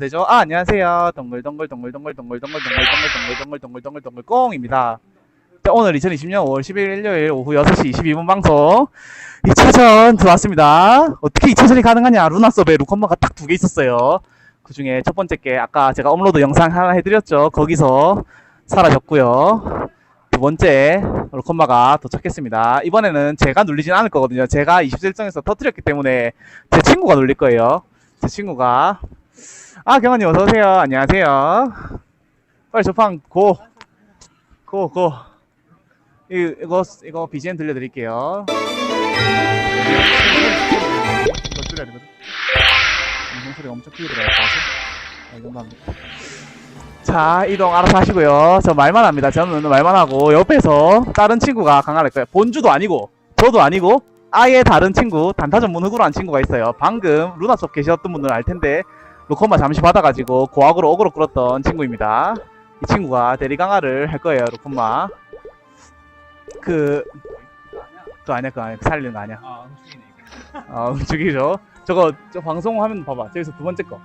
되죠? 아, 안녕하세요. 동글동글 동글동글 동글동글 동글동글 동글동글 동글동글 동글 꽁입니다. 자, 오늘 2020년 5월 11일 일요일 오후 6시 22분 방송 2차전 들어왔습니다. 어떻게 2차전이 가능하냐? 루나 서버에 루컨마가 딱 두 개 있었어요. 그 중에 첫 번째 게 아까 제가 업로드 영상 하나 해드렸죠. 거기서 사라졌고요. 두 번째 루컨마가 도착했습니다. 이번에는 제가 눌리진 않을 거거든요. 제가 27정에서 터뜨렸기 때문에 제 친구가 눌릴 거예요. 제 친구가 아, 경환님 어서 오세요. 안녕하세요. 빨리 저판 고. 고, 고. 이, 이거 이거 BGM 들려 드릴게요. 이거 줄여야 되거든. 방송 소리가 엄청 크게 같아서. 아, 이 정도 합니다. 자, 이동 알아서 하시고요. 저 말만 합니다. 저는 말만 하고 옆에서 다른 친구가 강화할 거예요. 본주도 아니고 저도 아니고 아예 다른 친구 단타 전 문 흑으로 한 친구가 있어요. 방금 루나섭 계셨던 분들은 알 텐데 로커마 잠시 받아가지고 고학으로 어그로 끌었던 친구입니다. 이 친구가 대리 강화를 할 거예요, 로커마. 그, 그거 아니야, 그거 아니야. 살리는 거 아니야. 아, 움직이네. 어, 움직이죠. 저거, 저 방송 화면 봐봐. 저기서 두 번째 거.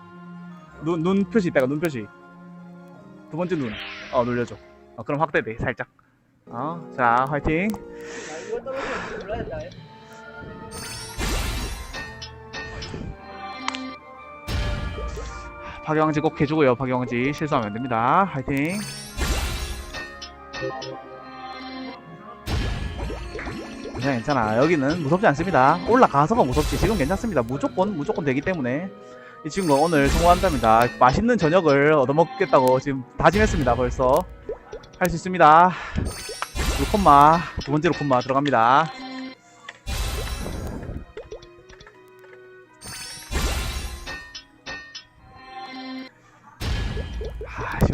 눈, 눈 표시 있다가 눈 표시. 두 번째 눈. 어, 눌려줘. 어, 그럼 확대돼, 살짝. 어, 자, 화이팅. 박영지 꼭 해주고요. 박영지 실수하면 안 됩니다. 화이팅. 괜찮아, 괜찮아. 여기는 무섭지 않습니다. 올라가서가 무섭지. 지금 괜찮습니다. 무조건, 무조건 되기 때문에. 이 친구가 오늘 성공한답니다. 맛있는 저녁을 얻어먹겠다고 지금 다짐했습니다. 벌써. 할 수 있습니다. 로콤마. 두 번째 로 콤마 들어갑니다.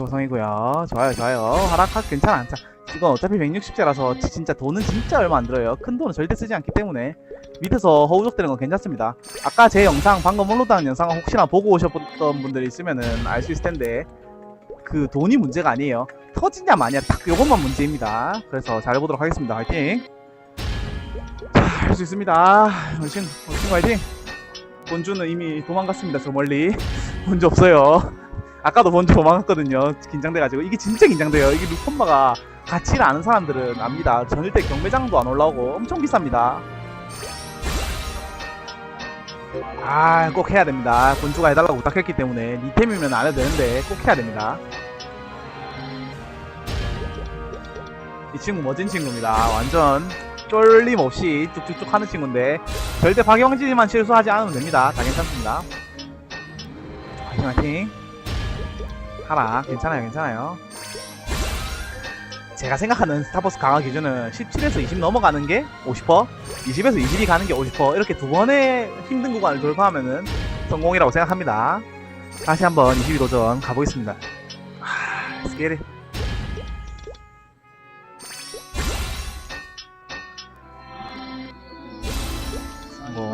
아, 15성이고요. 좋아요, 좋아요. 하락학 괜찮아. 자, 이건 어차피 160제라서 진짜 돈은 진짜 얼마 안 들어요. 큰 돈은 절대 쓰지 않기 때문에 밑에서 허우적대는 건 괜찮습니다. 아까 제 영상 방금 업로드한 영상을 혹시나 보고 오셨던 분들이 있으면은 알 수 있을 텐데 그 돈이 문제가 아니에요. 터지냐 마냐 딱 요것만 문제입니다. 그래서 잘해보도록 하겠습니다. 화이팅! 자, 할수 있습니다. 얼씬, 얼씬 화이팅! 본주는 이미 도망갔습니다. 저 멀리. 본주 없어요. 아까도 본주 도망갔거든요. 긴장돼가지고. 이게 진짜 긴장돼요. 이게 루컨마가 가치를 아는 사람들은 압니다. 전일 때 경매장도 안 올라오고 엄청 비쌉니다. 아, 꼭 해야 됩니다. 본주가 해달라고 부탁했기 때문에 니템이면 안 해도 되는데 꼭 해야 됩니다. 이 친구 멋진 친구입니다. 완전 쫄림 없이 쭉쭉쭉 하는 친구인데 절대 박영진이만 실수하지 않으면 됩니다. 다 괜찮습니다. 화이팅 화이팅. 하라. 괜찮아요 괜찮아요. 제가 생각하는 스타버스 강화 기준은 17에서 20 넘어가는 게 50%, 20에서 20이 가는 게 50% 이렇게 두 번의 힘든 구간을 돌파하면은 성공이라고 생각합니다. 다시 한번 22 도전 가보겠습니다. get it. 성공.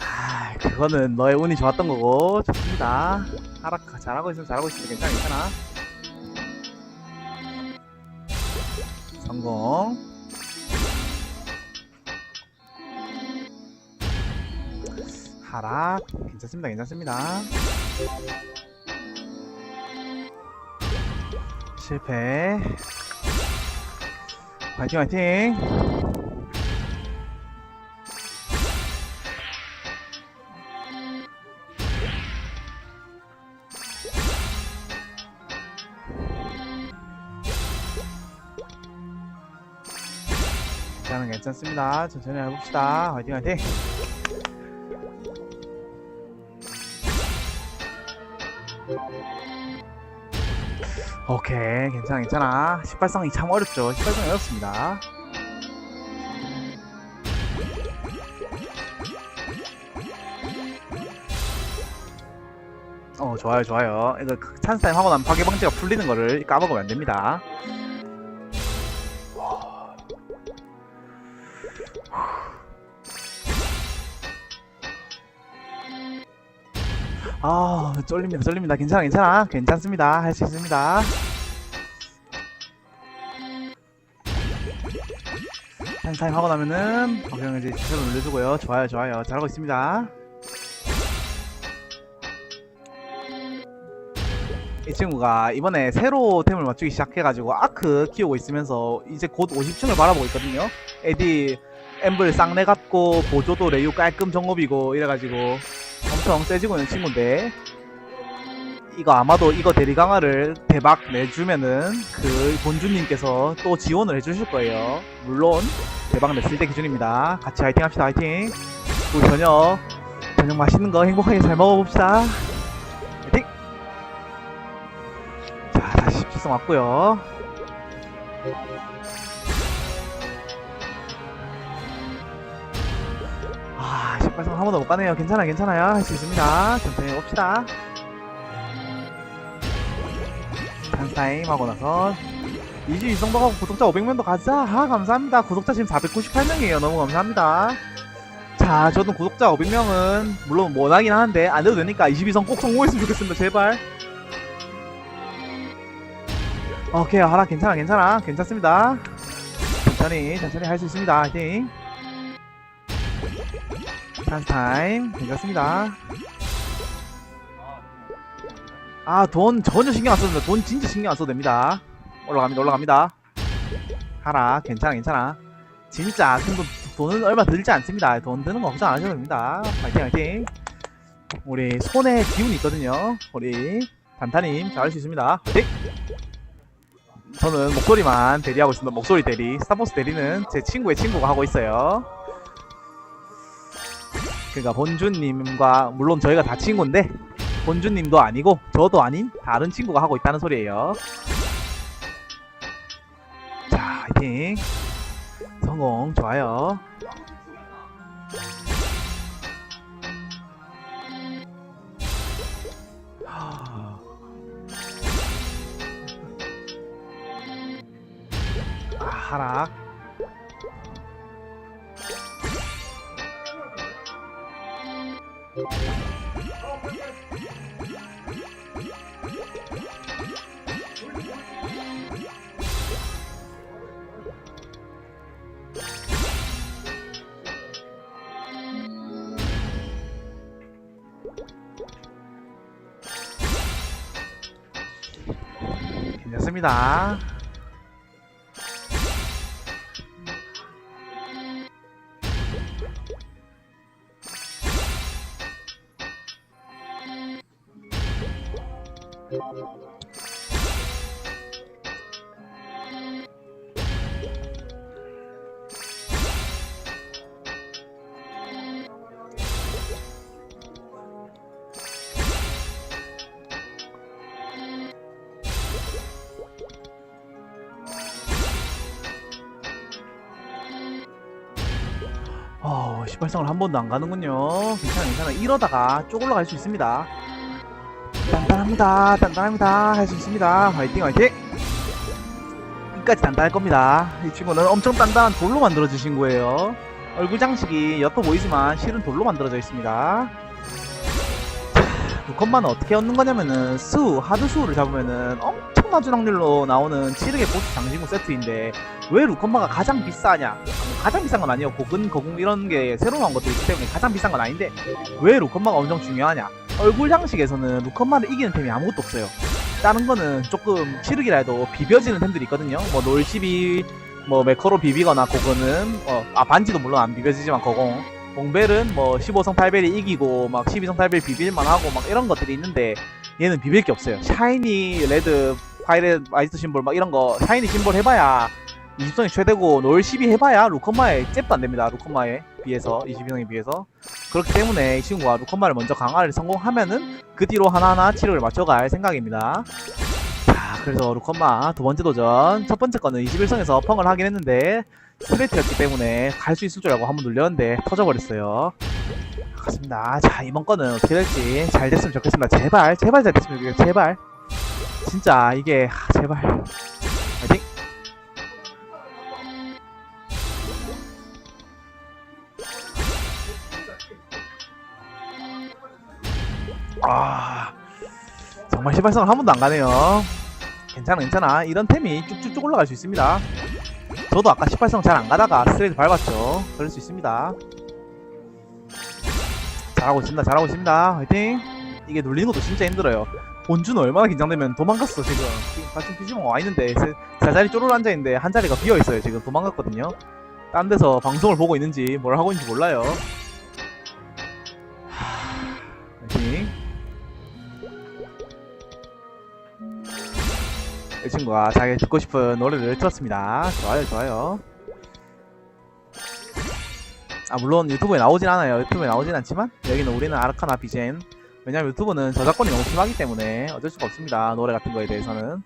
아, 그거는 너의 운이 좋았던 거고 좋습니다. 하락 잘하고 있으면 잘하고 있으면 괜찮아 괜찮아. 성공. 하락. 괜찮습니다. 괜찮습니다. 실패. 화이팅 화이팅. 저는 괜찮습니다. 천천히 해봅시다. 화이팅 화이팅. 오케이 괜찮아 괜찮아 18성이 참 어렵죠 18성이 어렵습니다 어 좋아요 좋아요 이거 그 찬스 타임 하고 나면 파괴 방지가 풀리는 거를 까먹으면 안 됩니다 아 쫄립니다 쫄립니다. 괜찮아 괜찮아. 괜찮습니다. 할 수 있습니다. 탄타임 하고 나면은 방금 이제 지시를 올려주고요. 좋아요 좋아요. 잘하고 있습니다. 이 친구가 이번에 새로 템을 맞추기 시작해가지고 아크 키우고 있으면서 이제 곧 50층을 바라보고 있거든요. 에디 엠블 쌍내 같고 보조도 레유 깔끔 정업이고 이래가지고 엄청 세지고 있는 친구인데 이거 아마도 이거 대리 강화를 대박 내주면은 그 본주님께서 또 지원을 해주실 거예요. 물론 대박 냈을 때 기준입니다. 같이 화이팅 합시다 화이팅. 우리 저녁 저녁 맛있는 거 행복하게 잘 먹어봅시다. 화이팅. 자 다시 집성 왔고요. 아, 18성 한 번도 못 가네요. 괜찮아요, 괜찮아요. 할 수 있습니다. 천천히 봅시다. 한타임 하고 나서 22성 박하고 구독자 500명도 가자. 아, 감사합니다. 구독자 지금 498명이에요. 너무 감사합니다. 자, 저도 구독자 500명은 물론 원하긴 하는데 안 돼도 되니까 22성 꼭 성공했으면 좋겠습니다. 제발. 오케이, 하라 괜찮아, 괜찮아, 괜찮습니다. 천천히, 천천히 할 수 있습니다. 화이팅. 찬스 타임. 괜찮습니다. 아 돈 전혀 신경 안 써도 됩니다. 돈 진짜 신경 안 써도 됩니다. 올라갑니다 올라갑니다. 하라 괜찮아 괜찮아. 진짜 큰 돈, 돈은 얼마 들지 않습니다. 돈 드는 거 걱정 안 하셔도 됩니다. 파이팅 파이팅. 우리 손에 기운이 있거든요. 우리 단타님 잘할 수 있습니다. 파이팅. 저는 목소리만 대리하고 있습니다. 목소리 대리. 스타버스 대리는 제 친구의 친구가 하고 있어요 그러니까 본주님과 물론 저희가 다 친구인데 본주님도 아니고 저도 아닌 다른 친구가 하고 있다는 소리예요. 자, 화이팅. 성공 좋아요. 하... 아, 하락. 괜찮습니다. 어, 18성을 한 번도 안 가는군요. 괜찮아, 괜찮아. 이러다가 쭉 올라갈 수 있습니다. 단단합니다. 단단합니다. 할 수 있습니다. 화이팅, 화이팅! 끝까지 단단할 겁니다. 이 친구는 엄청 단단한 돌로 만들어주신 거예요. 얼굴 장식이 옅어 보이지만 실은 돌로 만들어져 있습니다. 루컨만은 어떻게 얻는 거냐면은 수, 하드 수를 잡으면은 엄청 낮은 확률로 나오는 7흑의 보스 장신구 세트인데 왜 루컨마가 가장 비싸냐? 가장 비싼 건 아니에요. 고근, 거궁 이런 게 새로 나온 것도 있기 때문에 가장 비싼 건 아닌데 왜 루컨마가 엄청 중요하냐? 얼굴 장식에서는 루컨마를 이기는 템이 아무것도 없어요. 다른 거는 조금 치르기라 해도 비벼지는 템들이 있거든요. 뭐 놀십이 뭐 메커로 비비거나 그거는 어, 아 반지도 물론 안 비벼지지만 거공 봉벨은 뭐 15성 8벨이 이기고 막 12성 8벨 비빌만 하고 막 이런 것들이 있는데 얘는 비빌 게 없어요. 샤이니 레드 파이렛 아이스 심볼 막 이런 거 샤이니 심볼 해봐야 20성이 최대고 놀12 해봐야 루컨마에 잽도 안 됩니다. 루컨마에 비해서 22성에 비해서 그렇기 때문에 이 친구가 루컨마를 먼저 강화를 성공하면은 그 뒤로 하나하나 치료를 맞춰갈 생각입니다. 자, 그래서 루컨마 두 번째 도전 첫 번째 거는 21성에서 펑을 하긴 했는데 스트레이트였기 때문에 갈 수 있을 줄 알고 한번 눌렸는데 터져버렸어요. 그렇습니다. 자, 이번 거는 어떻게 될지 잘 됐으면 좋겠습니다. 제발, 제발 잘 됐으면 좋겠어요. 제발. 진짜 이게 하, 제발. 정말 시발성을 한 번도 안 가네요. 괜찮아, 괜찮아. 이런 템이 쭉쭉쭉 올라갈 수 있습니다. 저도 아까 18성 잘 안 가다가 스트레이트 밟았죠. 그럴 수 있습니다. 잘하고 있습니다. 잘하고 있습니다. 화이팅! 이게 눌리는 것도 진짜 힘들어요. 본주는 얼마나 긴장되면 도망갔어 지금. 지금 같은 피지몬 와 있는데 세, 세 자리 쪼르르 앉아 있는데 한 자리가 비어 있어요 지금 도망갔거든요. 딴 데서 방송을 보고 있는지 뭘 하고 있는지 몰라요. 이 친구가 자기 듣고 싶은 노래를 틀었습니다. 좋아요, 좋아요. 아 물론 유튜브에 나오진 않아요. 유튜브에 나오진 않지만 여기는 우리는 아르카나 비젠. 왜냐면 유튜브는 저작권이 너무 심하기 때문에 어쩔 수가 없습니다. 노래 같은 거에 대해서는.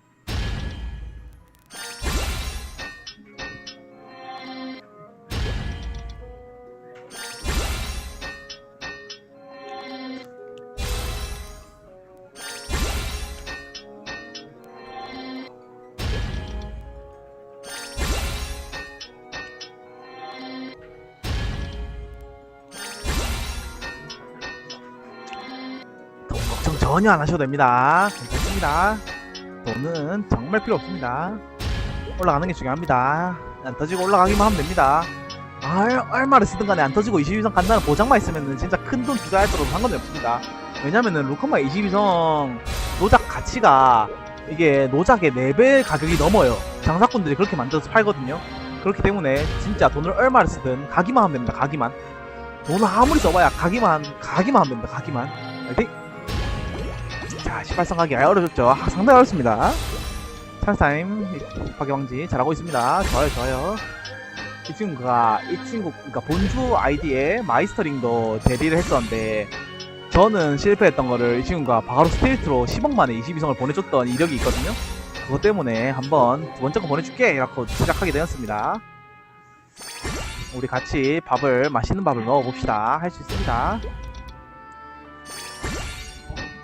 전혀 안 하셔도 됩니다. 괜찮습니다. 돈은 정말 필요 없습니다. 올라가는 게 중요합니다. 안 터지고 올라가기만 하면 됩니다. 알, 얼마를 쓰든 간에 안 터지고 22성 간다는 보장만 있으면 진짜 큰 돈 투자할수록 상관이 없습니다. 왜냐면은 루카마 22성 노작 가치가 이게 노작의 4배 가격이 넘어요. 장사꾼들이 그렇게 만들어서 팔거든요. 그렇기 때문에 진짜 돈을 얼마를 쓰든 가기만 하면 됩니다. 가기만. 돈을 아무리 써봐야 가기만, 가기만 하면 됩니다. 가기만. 화이팅! 자, 18성 가기 아예 어려졌죠. 아, 상당히 어렵습니다. 찬스타임, 박예왕지 잘하고 있습니다. 좋아요, 좋아요. 이 친구가, 이 친구, 그니까 본주 아이디에 마이스터링도 데뷔를 했었는데, 저는 실패했던 거를 이 친구가 바로 스테이트로 10억 만에 22성을 보내줬던 이력이 있거든요. 그것 때문에 한번 두 번째 거 보내줄게! 이라고 시작하게 되었습니다. 우리 같이 밥을, 맛있는 밥을 먹어봅시다. 할 수 있습니다.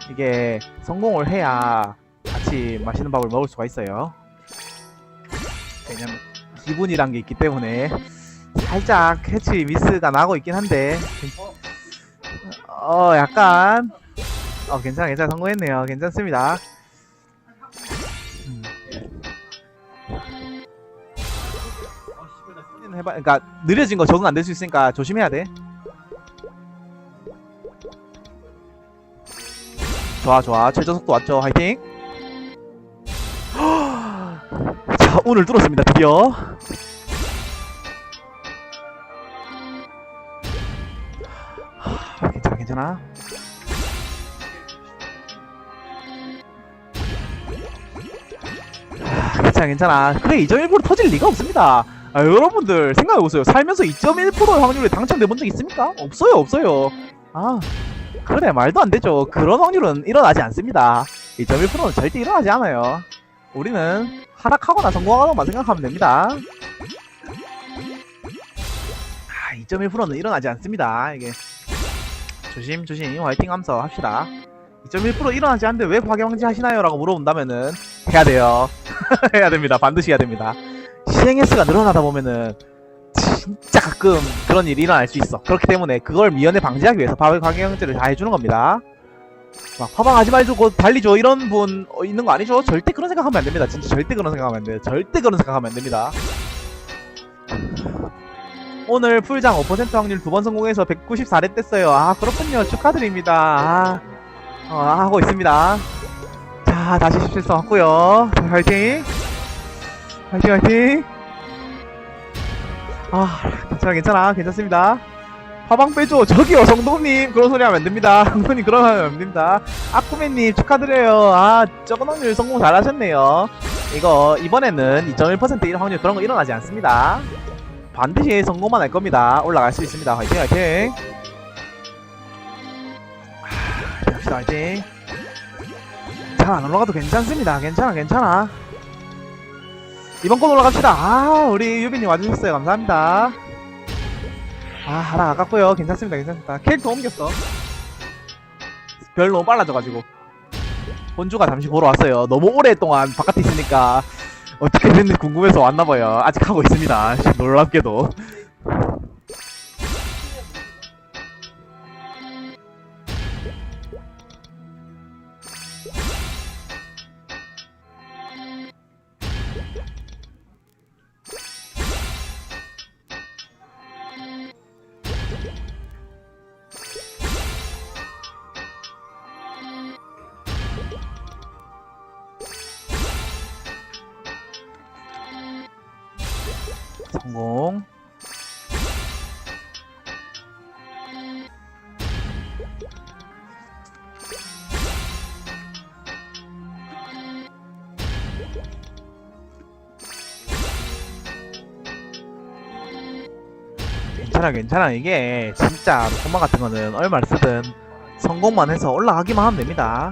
이게 성공을 해야 같이 맛있는 밥을 먹을 수가 있어요. 왜냐면 기분이란 게 있기 때문에 살짝 캐치 미스가 나고 있긴 한데 어 약간 어 괜찮아 괜찮아 성공했네요 괜찮습니다. 음. 해봐 그러니까 느려진 거 적응 안 될 수 있으니까 조심해야 돼. 좋아 좋아. 최저속도 왔죠. 화이팅. 자 오늘 뚫었습니다. 드디어. 하, 괜찮아 괜찮아. 하, 괜찮아 괜찮아. 그래 2.1% 터질 리가 없습니다. 아, 여러분들 생각해보세요. 살면서 2.1%의 확률에 당첨돼 본 적 있습니까? 없어요 없어요. 아 그래 말도 안 되죠. 그런 확률은 일어나지 않습니다. 2.1%는 절대 일어나지 않아요. 우리는 하락하거나 성공하거나 생각하면 됩니다. 아, 2.1%는 일어나지 않습니다. 이게 조심 조심 화이팅 하면서 합시다. 2.1% 일어나지 않는데 왜 파경지 하시나요? 라고 물어본다면은 해야 돼요. 해야 됩니다. 반드시 해야 됩니다. 시행 횟수가 늘어나다 보면은 진짜 가끔 그런 일이 일어날 수 있어. 그렇기 때문에 그걸 미연에 방지하기 위해서 파벌 강경제를 다 해주는 겁니다. 막 파방하지 말고 달리죠 이런 분 어, 있는 거 아니죠? 절대 그런 생각하면 안 됩니다. 진짜 절대 그런 생각하면 안 돼요. 절대 그런 생각하면 안 됩니다. 오늘 풀장 5% 확률 두 번 성공해서 194렙 뗐어요. 아 그렇군요. 축하드립니다. 아, 어, 하고 있습니다. 자 다시 17성 왔고요. 자, 화이팅. 화이팅 화이팅. 아 괜찮아 괜찮아. 괜찮습니다. 화방 빼줘. 저기요 성동님. 그런 소리 하면 안됩니다. 성동님 그런 하면 안됩니다. 아쿠맨님 축하드려요. 아 적은 확률 성공 잘하셨네요. 이거 이번에는 2.1% 확률 그런 거 일어나지 않습니다. 반드시 성공만 할 겁니다. 올라갈 수 있습니다. 화이팅 화이팅. 하, 합시다 화이팅. 잘 안 올라가도 괜찮습니다. 괜찮아 괜찮아 이번 건 올라갑시다. 아, 우리 유빈님 와주셨어요. 감사합니다. 아, 하나 아깝고요. 괜찮습니다. 괜찮습니다. 캐릭터 옮겼어. 별 너무 빨라져가지고. 혼주가 잠시 보러 왔어요. 너무 오랫동안 바깥에 있으니까 어떻게 됐는지 궁금해서 왔나봐요. 아직 하고 있습니다. 놀랍게도. 괜찮아 괜찮아. 이게 진짜 로켓만 같은 거는 얼마를 쓰든 성공만 해서 올라가기만 하면 됩니다.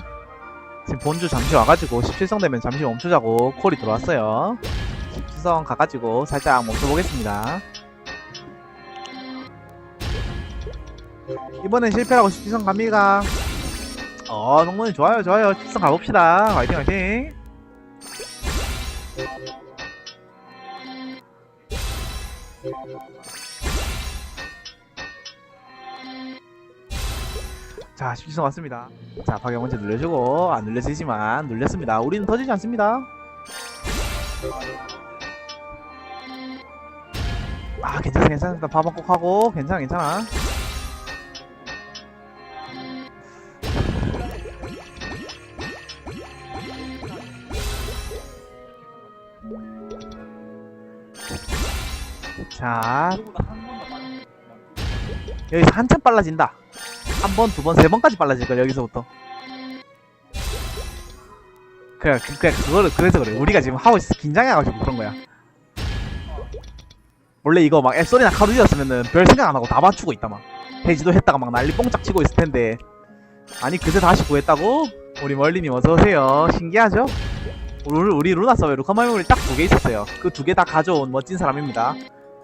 지금 본주 잠시 와가지고 17성 되면 잠시 멈추자고 콜이 들어왔어요. 17성 가가지고 살짝 멈춰보겠습니다. 이번엔 실패라고 17성 갑니다. 어 동문이 좋아요 좋아요. 17성 가봅시다. 화이팅 화이팅 자 17성 왔습니다. 자 파괴 먼저 눌러주고 안 눌려지지만 눌렸습니다. 우리는 터지지 않습니다. 아 괜찮아. 일단 밥은 꼭 하고 괜찮아 괜찮아. 자. 여기서 한참 빨라진다 한 번, 두 번, 세 번까지 빨라질걸 여기서부터. 그래 그, 그래 그거를 그래서 그래. 우리가 지금 하고 있어 긴장해가지고 그런 거야. 원래 이거 막 앱소리나 카루디였으면은 별 생각 안 하고 다 맞추고 있다 막. 해지도 했다가 막 난리 뽕짝 치고 있을 텐데. 아니 그새 다시 구했다고? 우리 멀리님 어서오세요. 신기하죠? 우리, 우리 루나 서버에 루카마이물이 딱 두 개 있었어요. 그 두 개 다 가져온 멋진 사람입니다.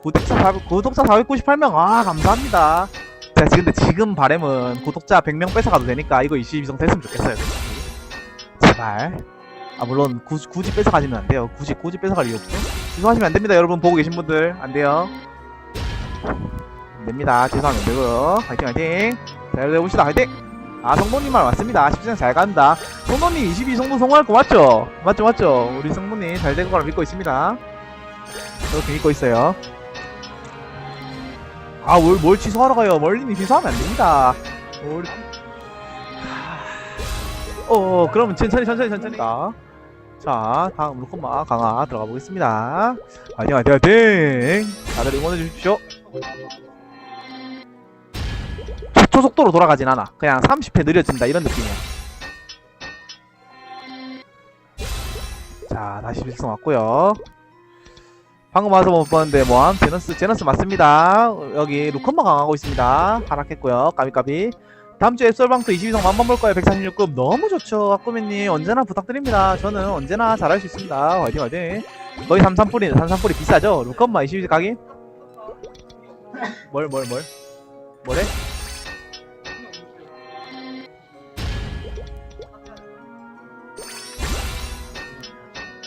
구독자 400, 구독자 498명. 아 감사합니다 근데 지금 바램은 구독자 100명 뺏어가도 되니까 이거 22성 됐으면 좋겠어요. 제발. 아 물론 굳이, 굳이 뺏어가지면 안 돼요. 굳이 굳이 뺏어갈 이유 없죠? 죄송하시면 안 됩니다. 여러분 보고 계신 분들. 안 돼요. 안 됩니다. 죄송하면 안 되고요. 화이팅 화이팅. 자 여러분 해봅시다. 화이팅! 아 성모님 말 맞습니다. 17성 잘 간다. 성모님 22성도 성공할 거 맞죠? 맞죠 맞죠? 우리 성모님 잘 될 거라 믿고 있습니다. 이렇게 믿고 있어요 아, 뭘, 뭘 취소하러 가요? 멀리님 취소하면 안 됩니다. 뭘. 어, 어, 그러면 천천히, 천천히, 천천히. 자, 자 다음 루콘마 강화 들어가 보겠습니다. 화이팅, 화이팅! 다들 응원해 주십시오. 초, 초속도로 돌아가진 않아. 그냥 30회 느려진다, 이런 느낌이야. 자, 다시 필성 왔고요 방금 와서 못 봤는데 뭐함? 제너스 제너스 맞습니다. 여기 루컨마 강하고 있습니다. 하락했고요. 까비까비. 다음 주에 앱솔방도 22성 만번 볼 거예요. 146급. 너무 좋죠 아꾸맨님. 언제나 부탁드립니다. 저는 언제나 잘할 수 있습니다. 화이팅 화이팅. 거의 33뿌리 33뿌리 비싸죠? 루컨마 22성 가기 뭘 뭘 뭘? 뭐래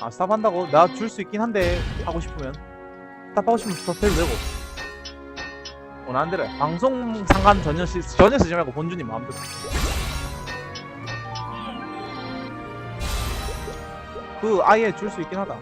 아 스탑한다고? 나 줄 수 있긴 한데 하고 싶으면 스탑하고 싶으면 스탑해도 되고 대로 해. 방송 상관 전혀 시, 전혀 쓰지 말고 본주님 마음대로 그 아예 줄 수 있긴 하다